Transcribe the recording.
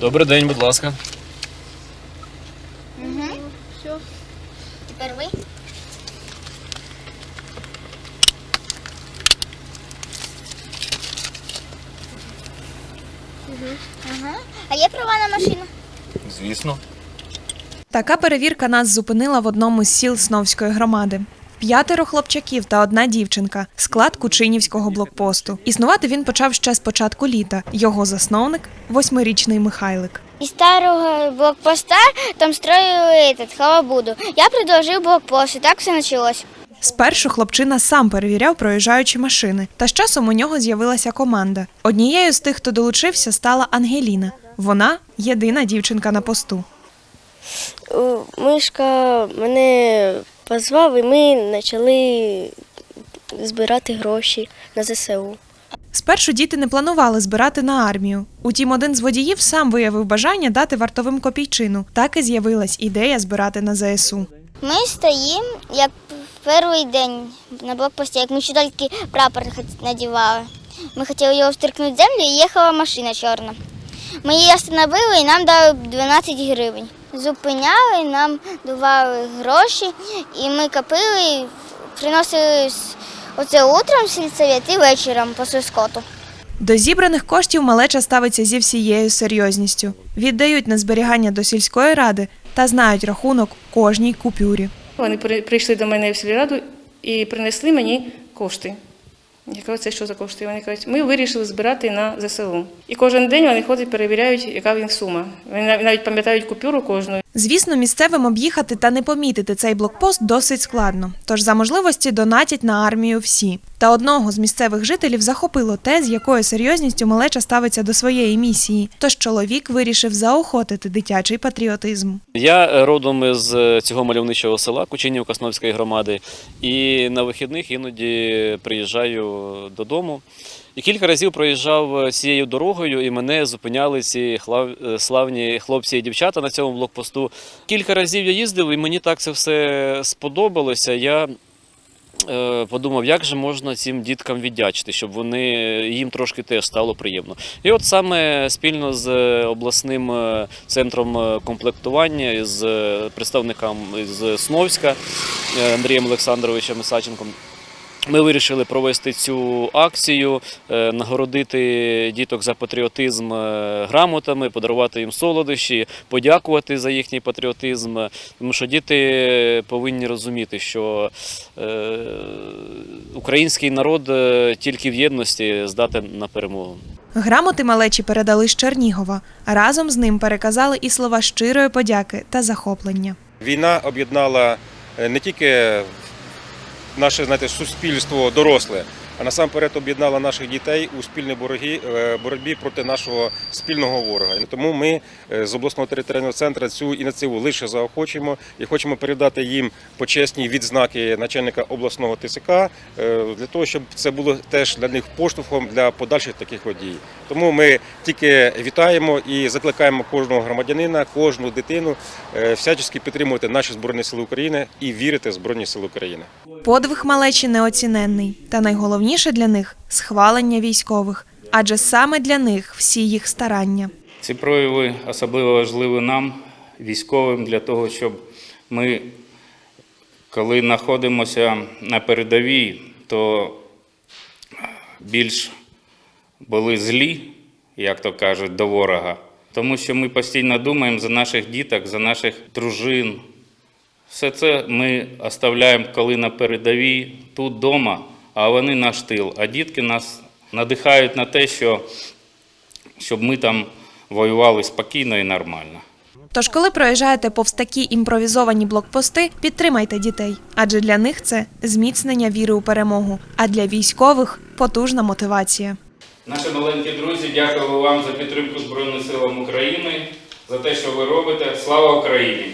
Добрий день, будь ласка. Угу. Все. Тепер ви. Ага. А є права на машину? Звісно. Така перевірка нас зупинила в одному з сіл Сновської громади. П'ятеро хлопчаків та одна дівчинка склад Кучинівського блокпосту. Існувати він почав ще з початку літа. Його засновник восьмирічний Михайлик. Із старого блокпоста там строили этот, халабуду. Я предложив блокпост, і так все почалось. Спершу хлопчина сам перевіряв проїжджаючі машини, та з часом у нього з'явилася команда. Однією з тих, хто долучився, стала Ангеліна. Вона єдина дівчинка на посту. Мишка мене позвав, і ми почали збирати гроші на ЗСУ. Спершу діти не планували збирати на армію. Утім, один з водіїв сам виявив бажання дати вартовим копійчину. Так і з'явилась ідея збирати на ЗСУ. Ми стоїмо, як перший день на блокпості, як ми ще тільки прапор надівали. Ми хотіли його встрикнути в землю і їхала машина чорна. Ми її остановили і нам дали 12 гривень. Зупиняли, нам давали гроші, і ми копили, приносили оце утром в сільсовет і вечором по скоту. До зібраних коштів малеча ставиться зі всією серйозністю. Віддають на зберігання до сільської ради та знають рахунок кожній купюрі. Вони прийшли до мене в сільраду і принесли мені кошти. Я кажу, це що за кошти? Вони кажуть, ми вирішили збирати на ЗСУ. І кожен день вони ходять, перевіряють, яка він сума. Вони навіть пам'ятають купюру кожну. Звісно, місцевим об'їхати та не помітити цей блокпост досить складно. Тож за можливості донатять на армію всі. Та одного з місцевих жителів захопило те, з якою серйозністю малеча ставиться до своєї місії. Тож чоловік вирішив заохотити дитячий патріотизм. Я е, родом із е, цього мальовничого села Кучинів Косновської громади, і на вихідних іноді приїжджаю додому. І кілька разів проїжджав е, цією дорогою, і мене зупиняли ці славні хлопці і дівчата на цьому блокпосту. Кілька разів я їздив, і мені так це все сподобалося. Я подумав, як же можна цим діткам віддячити, щоб вони їм трошки теж стало приємно. І от саме спільно з е, обласним е, центром е, комплектування з е, представником з Сновська е, Андрієм Олександровичем Ісаченком. Ми вирішили провести цю акцію, е, нагородити діток за патріотизм е, грамотами, подарувати їм солодощі, подякувати за їхній патріотизм. Тому що діти повинні розуміти, що е, український народ тільки в єдності здатен на перемогу. Грамоти малечі передали з Чернігова. Разом з ним переказали і слова щирої подяки та захоплення. Війна об'єднала не тільки наше знаєте, суспільство доросле, а насамперед об'єднала наших дітей у спільній е, боротьбі проти нашого спільного ворога. Тому ми е, з обласного територіального центру цю ініціативу лише заохочуємо і хочемо передати їм почесні відзнаки начальника обласного ТСК е, для того, щоб це було теж для них поштовхом для подальших таких подій. Тому ми тільки вітаємо і закликаємо кожного громадянина, кожну дитину всячески підтримувати наші збройні сили України і вірити в збройні сили України. Подвиг малечі неоціненний, та найголовніше для них схвалення військових, адже саме для них всі їх старання. Ці прояви особливо важливі нам, військовим, для того, щоб ми, коли знаходимося на передовій, то більш були злі, як то кажуть, до ворога. Тому що ми постійно думаємо за наших діток, за наших дружин. Все це ми оставляємо, коли на передовій, тут вдома, а вони наш тил. А дітки нас надихають на те, що щоб ми там воювали спокійно і нормально. Тож, коли проїжджаєте повз такі імпровізовані блокпости, підтримайте дітей, адже для них це зміцнення віри у перемогу, а для військових потужна мотивація. Наші маленькі друзі, дякую вам за підтримку Збройним силам України, за те, що ви робите. Слава Україні!